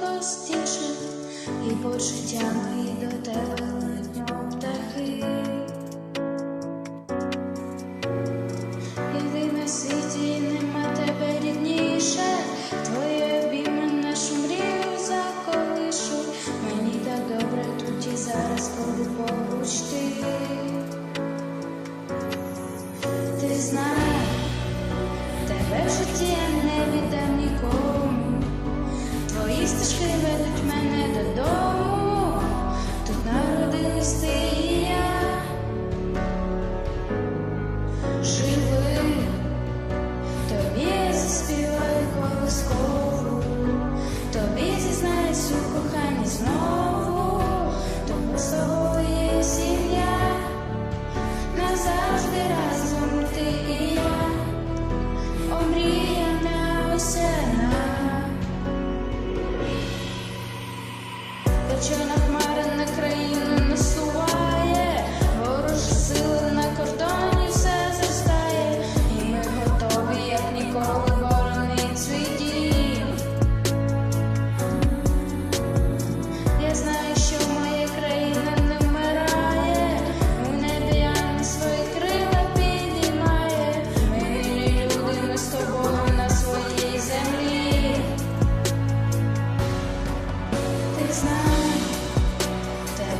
простіше, і почуття мої до тебе летять птахи. Єдине в світі нема тебе рідніше, твоє обійми нашу мрію заколишуть. Мені так добре тут і зараз поруч ти. Ти знай, Твої стежки ведуть мене додому. Тут народились ти і я. Живи, тобі я заспіваю колискову, тобі зізнаюсь у коханні знову,